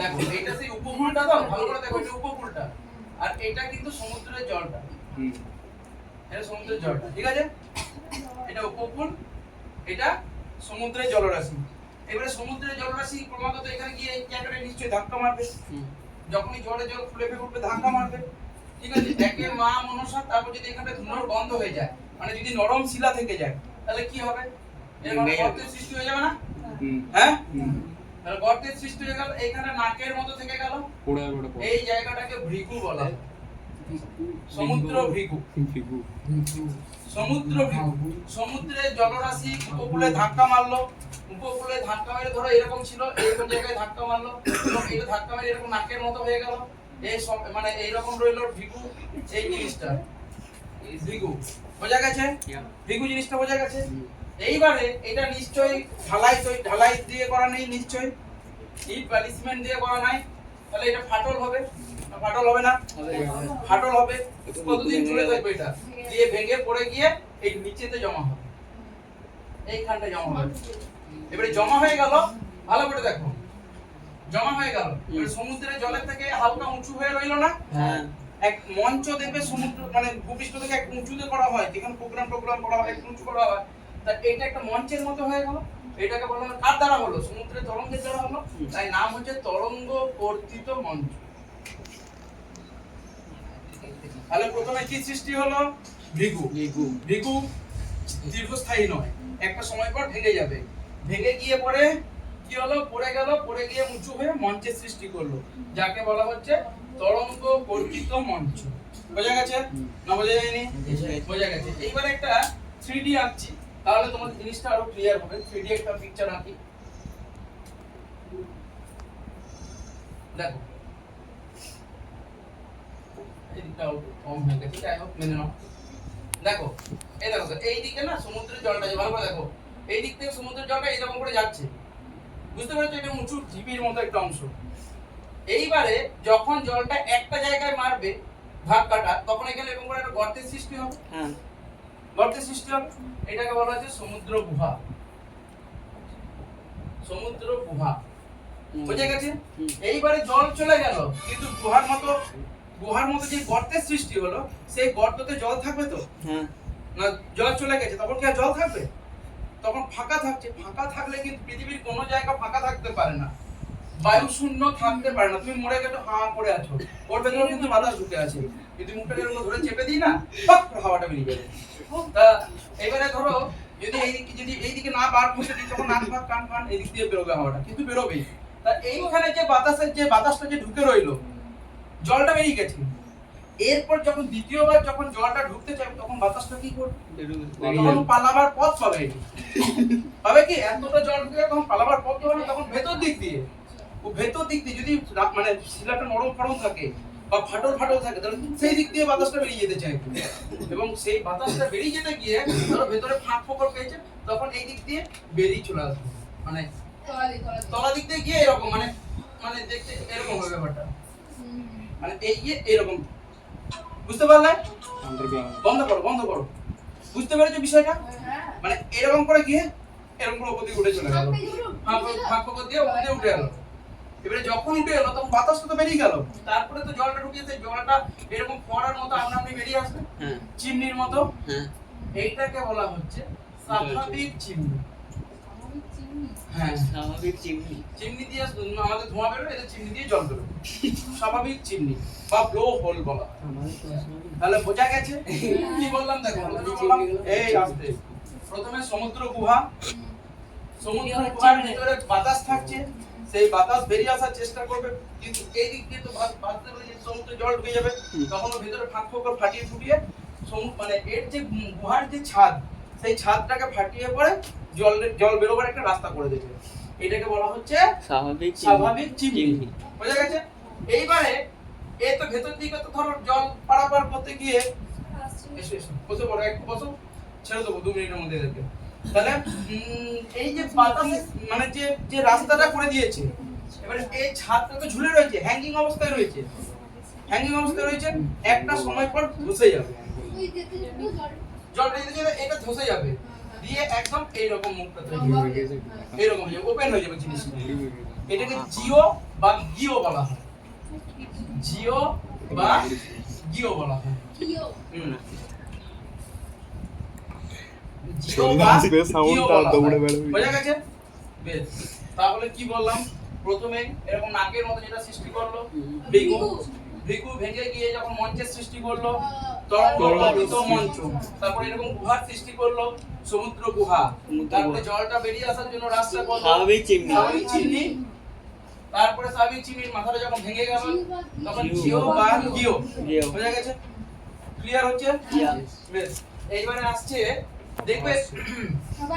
দেখো এটা সেই উপকূলটা তো ভালো করে দেখো এটা উপকূলটা। আর এটা কিন্তু সমুদ্রের জলটা। এটা সমুদ্রের জলটা ঠিক আছে? এটা উপকূল এটা সমুদ্রের জলরাশি। এবারে সমুদ্রের জলরাশি ক্রমাগত এখানে গিয়ে জায়গাটা নিশ্চয়ই ধাক্কা মারবে। যখনই জলে জল ফুলে ফেপে উঠবে ধাক্কা মারবে। ঠিক আছে? একে মা মনসা তারপর যদি এখানটা ধুনোর বন্ধ হয়ে যায় মানে যদি নরম শিলা থেকে যায় তাহলে কি হবে? ভেঙে সৃষ্টি হয়ে যাবে না? হ্যাঁ? তাহলে গর্তের সৃষ্টি হয়ে গেল এখানে নাকের মতো থেকে গেল। এই জায়গাটাকে ভৃগু বলা। সমুদ্র ভৃগু। সমুদ্র ভৃগু। সমুদ্রের জলরাশি উপকূলে ধাক্কা মারলো। উপকূলে ধাক্কা মেরে ধরো এরকম ছিল এরকম জায়গায় ধাক্কা মারলো। এবং এটা ধাক্কা মেরে এরকম নাকের মতো হয়ে গেল। এই সব মানে এইরকম রইল ভিগু এই জিনিসটা। এই ভিগু। বোঝা গেছে? ভিগু জিনিসটা বোঝা গেছে? এইবারে এটা নিশ্চয়ই ঢালাই ঢালাই দিয়ে করা নেই নিশ্চয়ই। ইট বালি সিমেন্ট দিয়ে করা নাই। তাহলে এটা ফাটল হবে? ফাটল হবে না? ফাটল হবে। কতদিন চলে থাকবে এটা? দিয়ে ভেঙে পড়ে গিয়ে এই নিচেতে জমা হবে। এইখানটা জমা হবে। এবারে জমা হয়ে গেল। ভালো করে দেখো। জমা হয়ে গেল। এবারে সমুদ্রের জলের থেকে হালকা উঁচু হয়ে রইল না? হ্যাঁ। এক মঞ্চ দেখবে সমুদ্র মানে ভূপৃষ্ঠ থেকে এক উঁচুতে করা হয়। যেখানে প্রোগ্রাম টোগ্রাম করা হয় একটু উঁচু করা হয়। তা এটা একটা মঞ্চের মতো হয়ে গেল। এটাকে বলা হয় কার দ্বারা হলো? সমুদ্রের তরঙ্গের দ্বারা হলো। তাই নাম হচ্ছে তরঙ্গ মঞ্চ। তাহলে প্রথমে কি সৃষ্টি হলো? ভিগু। ফিগু ভিগু দীর্ঘস্থায়ী নয়। একটা সময় পর ভেঙে যাবে। ভেঙে গিয়ে পরে কি হলো? পড়ে গেল পড়ে গিয়ে উঁচু হয়ে মঞ্চের সৃষ্টি করল। যাকে বলা হচ্ছে তরঙ্গ কর্তিত মঞ্চ। বোঝা গেছে? না বোঝা যায়নি? বোঝা গেছে। এইবার একটা থ্রি ডি আঁকছি। তাহলে তোমাদের জিনিসটা আরও ক্লিয়ার হবে থ্রি ডি একটা পিকচার আঁকি। দেখো। এই সমুদ্রের জলটা এই করে যাচ্ছে। বুঝতে পারছ? এটা উঁচু মতো একটা অংশ। এইবারে যখন জলটা একটা জায়গায় মারবে ভাগ কাটা, তখন এখানে এরকম করে একটা গর্তের সৃষ্টি হবে। হ্যাঁ। গর্তের সৃষ্টি হবে এটাকে বলা হচ্ছে সমুদ্র গুহা। সমুদ্র গুহা। বুঝে গেছে এইবারে জল চলে গেল কিন্তু গুহার মতো গুহার মতো যে গর্তের সৃষ্টি হলো সেই গর্ততে জল থাকবে তো? হ্যাঁ। না জল চলে গেছে তখন কি আর জল থাকবে? তখন ফাঁকা থাকছে। ফাঁকা থাকলে কিন্তু পৃথিবীর কোনো জায়গা ফাঁকা থাকতে পারে না। বায়ু শূন্য থাকতে পারে না। তুমি মরে গেলে হা করে আছো। ওর ভেতরে কিন্তু বাতাস ঢুকে আছে। যদি এরকম ধরে চেপে দিই না হাওয়াটা বেরিয়ে যাবে তা এবারে ধরো যদি এইদিকে যদি এইদিকে না বার করতে দিই এদিক দিয়ে বেরোবে হাওয়াটা, কিন্তু তা এইখানে যে বাতাসের যে বাতাসটা যে ঢুকে রইল, জলটা বেরিয়ে গেছে। এরপর যখন দ্বিতীয়বার যখন জলটা ঢুকতে চাইবে তখন বাতাসটা কি করবে? তখন পালাবার পথ পাবে পাবে কি, এতটা জল ঢুকে তখন পালাবার পথ পাবে তখন ভেতর দিক দিয়ে। ও ভেতর দিক দিয়ে যদি মানে শিলাটা নরম ফরম থাকে বা ফাটল ফাটল থাকে, তাহলে সেই দিক দিয়ে বাতাসটা বেরিয়ে যেতে চাইবে এবং সেই বাতাসটা বেরিয়ে যেতে গিয়ে ধরো ভেতরে ফাঁক ফোকর পেয়েছে, তখন এই দিক দিয়ে বেরিয়ে চলে আসবে। মানে তলা দিক দিয়ে গিয়ে এরকম মানে মানে দেখতে এরকম হবে ব্যাপারটা। মানে এই গিয়ে এরকম। বুঝতে পারলে? বন্ধ করো বন্ধ করো। বুঝতে পেরেছ বিষয়টা? মানে এরকম করে গিয়ে এরকম করে দিকে উঠে চলে গেল। ফাঁক ফাঁক দিয়ে উপর দিয়ে উঠে গেল। এবারে যখন উঠে গেল তখন বাতাসটা তো বেরিয়ে গেল। তারপরে তো জলটা ঢুকিয়েছে জলটা এরকম ফোয়ারার মতো আপনা আপনি বেরিয়ে আসবে। হ্যাঁ। চিমনির মতো। হ্যাঁ। এইটাকে বলা হচ্ছে স্বাভাবিক চিমনি। হ্যাঁ। স্বাভাবিক চিমনি। চিমনি দিয়ে আমাদের ধোঁয়া বেরোবে এদের চিমনি দিয়ে জল বেরোবে। স্বাভাবিক চিমনি বা ব্লো হোল বলা হয়। তাহলে বোঝা গেছে? কি বললাম দেখো এই আসতে। প্রথমে সমুদ্র গুহা। সমুদ্র গুহার ভিতরে বাতাস থাকছে সেই বাতাস বেরিয়ে আসার চেষ্টা করবে কিন্তু এই দিক দিয়ে তো বাত- বাতাসের ওই যে জল ঢুকে যাবে। তখন ভিতরে ফাঁক ফোকর ফাটিয়ে ফুটিয়ে মানে এর যে গুহার যে ছাদ সেই ছাদটাকে ফাটিয়ে পরে জল জল বেরোবার একটা রাস্তা করে দিয়েছে। এটাকে বলা হচ্ছে স্বাভাবিক স্বাভাবিক চিমনি। বোঝা গেছে? এইবারে এ তো ভেতর দিকে তো ধরো জল পারাপার করতে গিয়ে এসো এসো। বসে পড়ো একটু বসো। ছেড়ে দেবো দু মিনিটের মধ্যে এদেরকে। তাহলে এই যে বাতাস মানে যে যে রাস্তাটা করে দিয়েছে এবারে এই ছাদটা তো ঝুলে রয়েছে হ্যাঙ্গিং অবস্থায় রয়েছে। হ্যাঙ্গিং অবস্থায় রয়েছে একটা সময় পর ধসে যাবে। জলটা এটা ধসে যাবে। দিয়ে একদম এইরকম মুখটা এইরকম হয়ে যাবে ওপেন হয়ে যাবে জিনিসটা। এটাকে জিও বা গিও বলা হয়। জিও বা গিও বলা হয়। হয়। তাহলে কি বললাম? প্রথমে এরকম নাকের মতো যেটা সৃষ্টি করল ভিগু ভিগু ভেঙে। গিয়ে যখন মঞ্চের সৃষ্টি করল তরঙ্গ মঞ্চ তারপরে এরকম গুহার সৃষ্টি করল সমুদ্র গুহা। তারপরে জলটা বেরিয়ে আসার জন্য রাস্তা করল স্বাভাবিক চিমনি। স্বাভাবিক চিমনি। তারপরে স্বাভাবিক চিমনির মাথাটা যখন ভেঙে গেল তখন জিও। জিও বা গিও গিও। বোঝা গেছে? ক্লিয়ার হচ্ছে? বেশ। এইবারে আসছে দেখবে